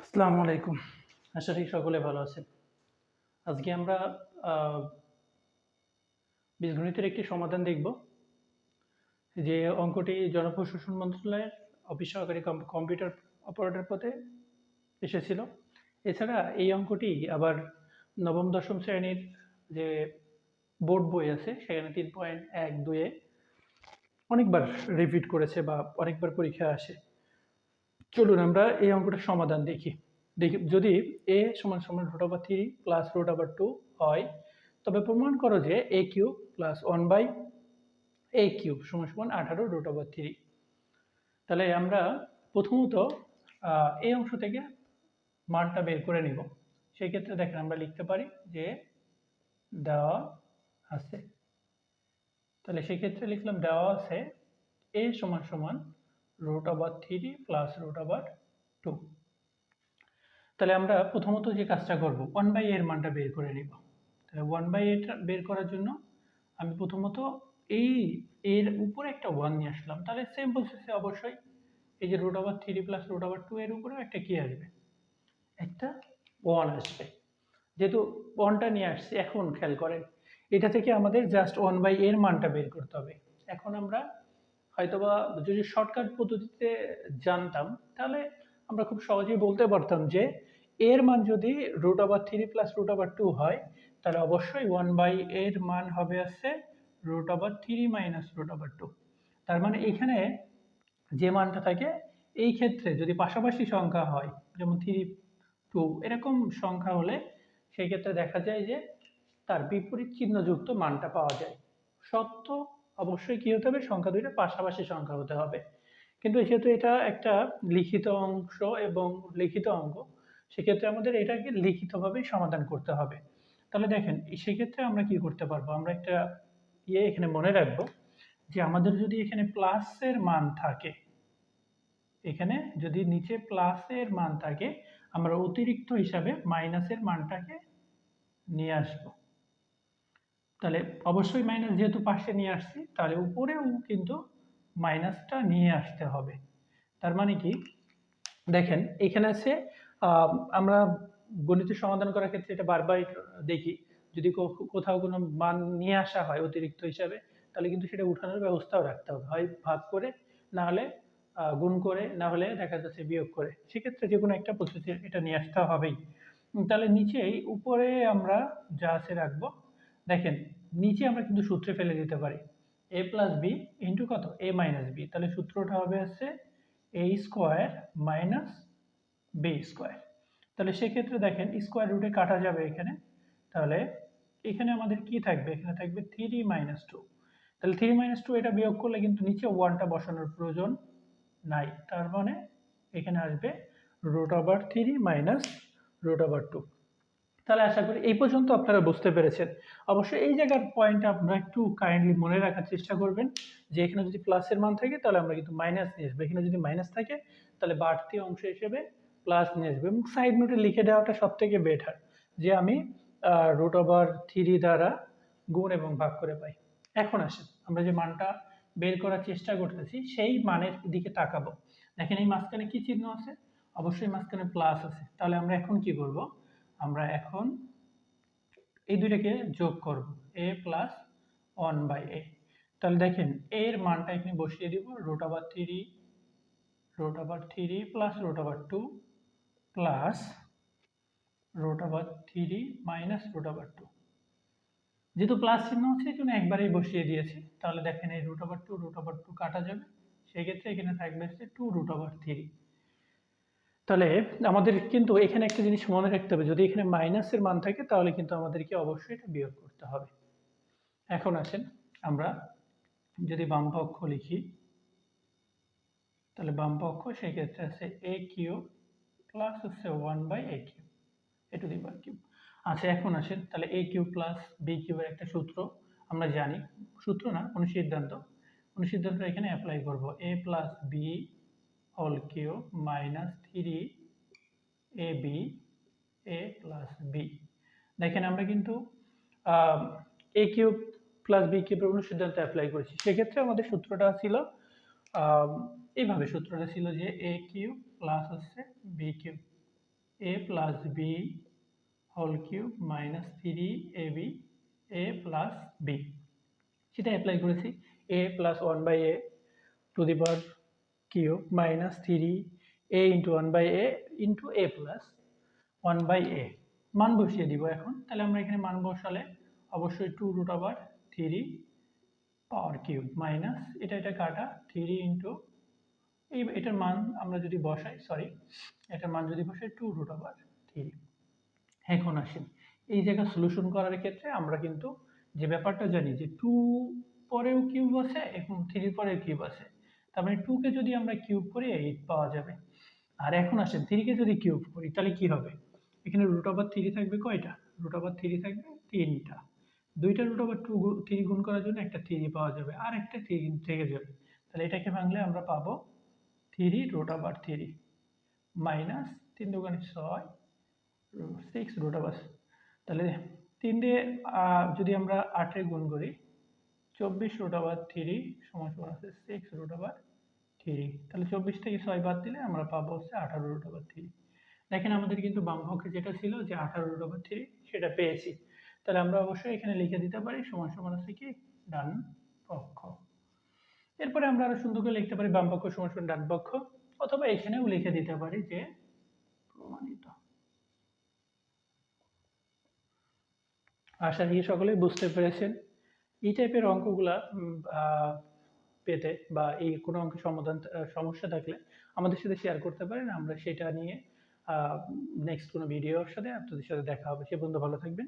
আসসালামু আলাইকুম। আশা করি সকলে ভালো আছেন। আজকে আমরা বীজগণিতের একটি সমাধান দেখব, যে অঙ্কটি জনপ্রশাসন মন্ত্রণালয়ের অফিস সহকারী কম- কম্পিউটার অপারেটর পথে এসেছিল। এছাড়া এই অঙ্কটি আবার নবম, দশম শ্রেণির যে বোর্ড বই আছে, সেখানে তিন পয়েন্ট এক দুয়ে অনেকবার রিপিট করেছে বা অনেকবার পরীক্ষা আসে। চলুন আমরা এই অঙ্কটার সমাধান দেখি। দেখি, যদি এ সমান সমান root over three plus root over two হয়, তবে প্রমাণ করো যে A cube plus one by A cube সমান সমান আঠারো রুট ওভার থ্রি তাহলে আমরা প্রথমত এই অংশ থেকে মানটা বের করে নিব। সেই ক্ষেত্রে দেখেন আমরা লিখতে পারি যে দেওয়া আছে। তাহলে সেক্ষেত্রে লিখলাম দেওয়া আছে এ সমান সমান root over three plus root over two. তাহলে আমরা প্রথমত যে কাজটা করব, ওয়ান বাই এর মানটা বের করে নিব। তাহলে ওয়ান বাই এটা বের করার জন্য আমি প্রথমত এই এর উপরে একটা ওয়ান নিয়ে আসলাম। তাহলে সেম প্রসেসে অবশ্যই এই যে root over three plus root over two এর উপরেও একটা কি আসবে? একটা ওয়ান আসবে। যেহেতু ওয়ানটা নিয়ে আসছে, এখন খেয়াল করেন, এটা থেকে আমাদের জাস্ট ওয়ান বাই এর মানটা বের করতে হবে। এখন আমরা হয়তোবা যদি শর্টকাট পদ্ধতিতে জানতাম, তাহলে আমরা খুব সহজেই বলতে পারতাম যে, এর মান যদি root over three plus root over two হয়, তাহলে অবশ্যই ওয়ান বাই এর মান হবে আছে root over three minus root over two তার মানে এখানে যে মানটা থাকে, এই ক্ষেত্রে যদি পাশাপাশি সংখ্যা হয়, যেমন থ্রি টু এরকম সংখ্যা হলে সেই ক্ষেত্রে দেখা যায় যে, তার বিপরীত চিহ্নযুক্ত মানটা পাওয়া যায়। সত্য অবশ্যই কি হতে হবে? সংখ্যা দুইটা পাশাপাশি সংখ্যা হতে হবে। কিন্তু যেহেতু এটা একটা লিখিত অংশ এবং লিখিত অঙ্ক সেক্ষেত্রে আমাদের এটাকে লিখিতভাবেই সমাধান করতে হবে। তাহলে দেখেন, সেক্ষেত্রে আমরা কি করতে পারব? আমরা একটা ইয়ে এখানে মনে রাখব যে আমাদের যদি এখানে প্লাসের মান থাকে, এখানে যদি নিচে প্লাসের মান থাকে, আমরা অতিরিক্ত হিসাবে মাইনাসের মানটাকে নিয়ে আসব। তাহলে অবশ্যই মাইনাস যেহেতু পাশে নিয়ে আসছি, তাহলে উপরেও কিন্তু মাইনাসটা নিয়ে আসতে হবে। তার মানে কি? দেখেন, এখানে আছে আমরা গণিতের সমাধান করার ক্ষেত্রে এটা বারবার দেখি, যদি কোথাও কোনো মান নিয়ে আসা হয় অতিরিক্ত হিসাবে, তাহলে কিন্তু সেটা উঠানোর ব্যবস্থাও রাখতে হবে। হয় ভাগ করে, না হলে গুণ করে, না হলে দেখা যাচ্ছে বিয়োগ করে। সেক্ষেত্রে যে কোনো একটা পদ্ধতি এটা নিয়ে আসতে হবেই। তাহলে নিচেই উপরে আমরা যা আছে রাখব দেখেন, নিচে আমরা কিন্তু সূত্রে ফেলে দিতে পারি। এ প্লাস বি ইন্টু কত? এ মাইনাস বি তাহলে সূত্রটা হবে হচ্ছে A square minus B square তাহলে সেক্ষেত্রে দেখেন স্কোয়ার রুটে কাটা যাবে এখানে। তাহলে এখানে আমাদের কি থাকবে? এখানে থাকবে থ্রি মাইনাস টু তাহলে থ্রি মাইনাস টু এটা বিয়োগ করলে কিন্তু নিচে ওয়ানটা বসানোর প্রয়োজন নাই। তার মানে এখানে আসবে root over three minus root over two তাহলে আশা করি এই পর্যন্ত আপনারা বুঝতে পেরেছেন। অবশ্যই এই জায়গার পয়েন্টটা আপনারা একটু কাইন্ডলি মনে রাখার চেষ্টা করবেন যে এখানে যদি প্লাসের মান থাকে, তাহলে আমরা কিন্তু মাইনাস নিয়ে আসব। এখানে যদি মাইনাস থাকে, তাহলে বাড়তি অংশ হিসেবে প্লাস নিয়ে আসব। এবং সাইড নোটে লিখে দেওয়াটা সব থেকে বেটার যে আমি রুট ওভার থ্রি দ্বারা গুণ এবং ভাগ করে পাই। এখন আসেন, আমরা যে মানটা বের করার চেষ্টা করতেছি, সেই মানের দিকে তাকাবো। দেখেন এই মাঝখানে কি চিহ্ন আছে? অবশ্যই মাঝখানে প্লাস আছে। তাহলে আমরা এখন কি করব আমরা এখন এই দুইটাকে যোগ করব A plus one by A তাহলে দেখেন এর মানটা এখানে বসিয়ে দিব root over three root over three plus root over two plus root over three minus root over two যেহেতু প্লাস চিহ্ন আছে, এই জন্য একবারেই বসিয়ে দিয়েছি। তাহলে দেখেন, এই root over two root over two কাটা যাবে। সেক্ষেত্রে এখানে থাকবে হচ্ছে টু রুট ওভার থ্রি তাহলে আমাদের কিন্তু এখানে একটা জিনিস মনে রাখতে হবে। যদি এখানে মাইনাসের মান থাকে, তাহলে কিন্তু আমাদেরকে অবশ্যই এটা বিয়োগ করতে হবে। এখন আসেন, আমরা যদি বাম পক্ষ লিখি, তাহলে বাম পক্ষ সেই ক্ষেত্রে আছে এ কিউ প্লাস হচ্ছে one by A cube A to the power cube আচ্ছা এখন আসেন, তাহলে এ কিউ প্লাস বি কিউবের একটা সূত্র, আমরা জানি। সূত্র না কোনো সিদ্ধান্ত কোনো অনুসিদ্ধান্ত এখানে অ্যাপ্লাই করব। A plus B whole cube minus three A B A plus B দেখেন আমরা কিন্তু এ কিউব প্লাস বি কিউবের অনুসিদ্ধান্ত অ্যাপ্লাই করেছি। সেক্ষেত্রে আমাদের সূত্রটা ছিল এইভাবে সূত্রটা ছিল যে এ কিউব প্লাস হচ্ছে B cube A plus B whole cube minus three A B A plus B সেটা অ্যাপ্লাই করেছি। A plus one by A to the power cube minus three A into one by A into A plus one by A. মান বসিয়ে দিব এখন। তাহলে আমরা এখানে মান বসালে অবশ্যই two root over three power cube minus এটা এটা কাটা থ্রি ইন্টু এই এটার মান আমরা যদি বসাই, সরি, এটার মান যদি বসাই টু রুট ওভার থ্রি। এখন আসেন এই জায়গা সলিউশন করার ক্ষেত্রে আমরা কিন্তু যে ব্যাপারটা জানি যে টু পরেও কিউব আছে এবং থ্রির পরেও কিউব আছে। তার মানে টুকে যদি আমরা কিউব করি এইট পাওয়া যাবে। আর এখন আসেন থ্রিকে যদি কিউব করি, তাহলে কি হবে? এখানে রুট ওভার থ্রি থাকবে কয়টা? রুট ওভার থ্রি থাকবে তিনটা। দুইটা রুট ওভার টু থ্রি গুণ করার জন্য একটা থ্রি পাওয়া যাবে, আর একটা থ্রি থেকে যাবে। তাহলে এটাকে ভাঙলে আমরা পাবো three root over three minus তিন দোকানে ছয় সিক্স রুট ওভার তাহলে তিন দিয়ে যদি আমরা আটে গুণ করি চব্বিশ রুট ওভার থ্রি সমান সমান আছে সিক্স রুট ওভার থ্রি তাহলে চব্বিশ থেকে ছয় বাদ দিলে আমরা পাবো হচ্ছে আঠারো রুট ওভার থ্রি দেখেন আমাদের কিন্তু বাম পক্ষে যেটা ছিল যে আঠারো রুট ওভার থ্রি সেটা পেয়েছি। তাহলে আমরা অবশ্যই এখানে লিখে দিতে পারি সমান সমান আছে কি? ডান পক্ষ। এরপরে আমরা আরও সুন্দর করে লিখতে পারি বাম পক্ষ সমান সমান ডান পক্ষ, অথবা এখানেও লিখে দিতে পারি যে প্রমাণিত। আশা করি সকলেই বুঝতে পেরেছেন। এই টাইপের অঙ্কগুলা পেতে বা এই কোনো অঙ্ক সমাধান সমস্যা থাকলে আমাদের সাথে শেয়ার করতে পারেন। আমরা সেটা নিয়ে নেক্সট কোনো ভিডিওর সাথে আপনাদের সাথে দেখা হবে। সে পর্যন্ত ভালো থাকবেন।